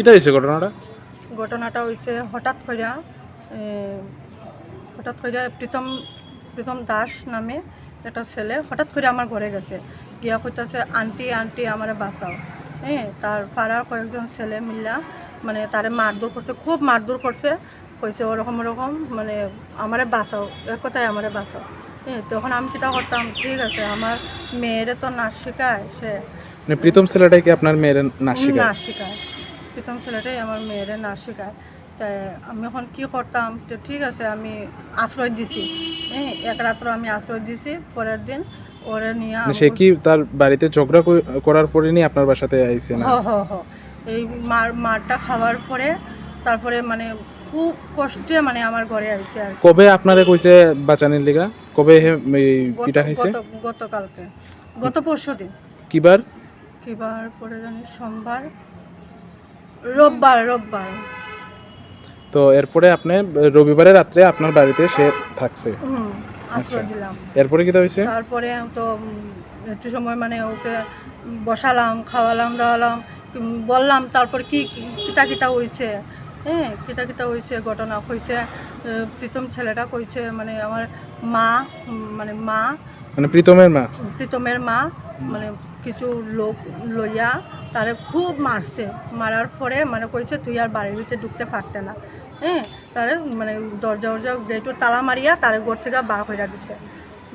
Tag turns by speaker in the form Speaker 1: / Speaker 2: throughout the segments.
Speaker 1: কিটা হয়েছে ঘটনাটা?
Speaker 2: ঘটনাটা হয়েছে হঠাৎ করে হঠাৎ করে প্রীতম প্রীতম দাস নামে একটা ছেলে হঠাৎ করে আমার ঘরে গেছে। গিয়া কইতাছে আন্টি আন্টি আমারে বাঁচাও। হ্যাঁ তার পাড়ার কয়েকজন ছেলে মিল্লা মানে তারে মারধর করছে খুব মারধর করছে। কইছে ওরকম ওরকম মানে আমারে বাঁচাও এক কথায় আমারে বাঁচাও। হ্যাঁ তখন আমি চিন্তা করতাম ঠিক আছে আমার মেয়েরে তো নাচ শেখায় সে
Speaker 1: মানে প্রীতম ছেলেটাই কি আপনার মেয়ের নাচ শেখায়?
Speaker 2: নাচ শেখায়। প্রীতম ছেলেটাই আমার মেয়েরে না শেখায়। তাই আমি এখন কি করতাম? তো ঠিক আছে আমি আশ্রয় দিছি। হ্যাঁ এক রাত্র আমি আশ্রয় দিছি পরের দিন ওরে নিয়ে
Speaker 1: মানে সে কি তার বাড়িতে ঝগড়া করার পরে নিয়ে আপনার বাসাতে আইছে না?
Speaker 2: হ হ এই মার মারটা খাওয়ার পরে তারপরে মানে খুব কষ্টে মানে আমার ঘরে আইছে আর
Speaker 1: কবে আপনারে কইছে বাঁচানির লিগা? কবে পিটা খাইছে
Speaker 2: গত- গতকালকে। গত পরশু দিন
Speaker 1: কিবার?
Speaker 2: কিবার পরে জানি সোমবার। রোববার রোববার।
Speaker 1: তো এরপরে আপনি রবিবারে রাত্রে আপনার বাড়িতে সে থাকছে।
Speaker 2: হুম আশ্রয়
Speaker 1: আচ্ছা।
Speaker 2: দিলাম।
Speaker 1: এরপরে কিটা হয়েছে?
Speaker 2: তারপরে তো একটু সময় মানে ওকে বসালাম খাওয়ালাম দাওয়ালাম বললাম তারপর কি কি- কিতা কিতা হয়েছে হ্যাঁ কিতা কিতা হয়েছে ঘটনা কইছে প্রীতম ছেলেটা কইছে মানে আমার মা মানে মা।
Speaker 1: মানে প্রীতমের মা?
Speaker 2: প্রীতমের মা মানে কিছু লোক লইয়া তারে খুব মারছে। মারার পরে মানে কইছে তুই আর বাড়ির ভিতরে ঢুকতে পারতে না। হ্যাঁ তারে মানে দরজা দরজা গেটও তালা মারিয়া তারে ঘর থেকে বার কইরা দিছে।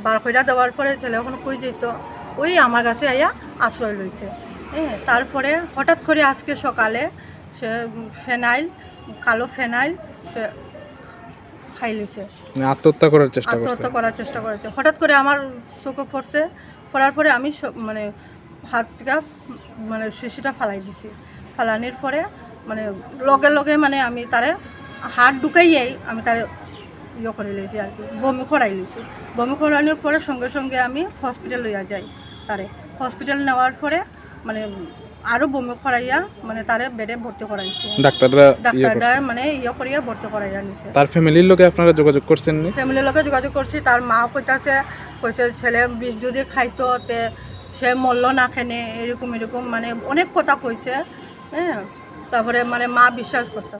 Speaker 2: বার কইরা দেওয়ার পরে ছেলে ওখানে কই যেত ওই আমার কাছে আইয়া আশ্রয় লইছে। হ্যাঁ তারপরে হঠাৎ করে আজকে সকালে সে ফেনাইল কালো ফেনাইল সে খাই লিছে
Speaker 1: মানে আত্মহত্যা করার চেষ্টা করছে।
Speaker 2: আত্মহত্যা করার চেষ্টা করেছে। হঠাৎ করে আমার চোখে পড়ছে। পড়ার পরে আমি মানে হাত থেকে মানে শিশিটা ফালাই দিছি। ফালানির পরে মানে লগে লগে মানে আমি তারে হাত ঢুকাইয়াই আমি তারে ইয়ে করে লিছি আর কি বমি করাই লিছি বমি করানোর পরে সঙ্গে সঙ্গে আমি হসপিটাল লইয়া যাই তারে। হসপিটাল নেওয়ার পরে মানে আরও বমি করাইয়া মানে তারে বেডে ভর্তি করাইছি।
Speaker 1: ডাক্তাররা ইয়ে
Speaker 2: ডাক্তাররা মানে ইয়ে করিয়া ভর্তি করাইয়া নিছে।
Speaker 1: তার ফ্যামিলির লোকে আপনারা যোগাযোগ করছেন নি?
Speaker 2: ফ্যামিলির লোকে যোগাযোগ করছি তার মাও কইতাছে কইছে ছেলে বিষ যদি খাইতো তে সে মরল না খেনে এরকম এরকম মানে অনেক কথা কইছে হ্যাঁ? তারপরে মানে মা বিশ্বাস করতো।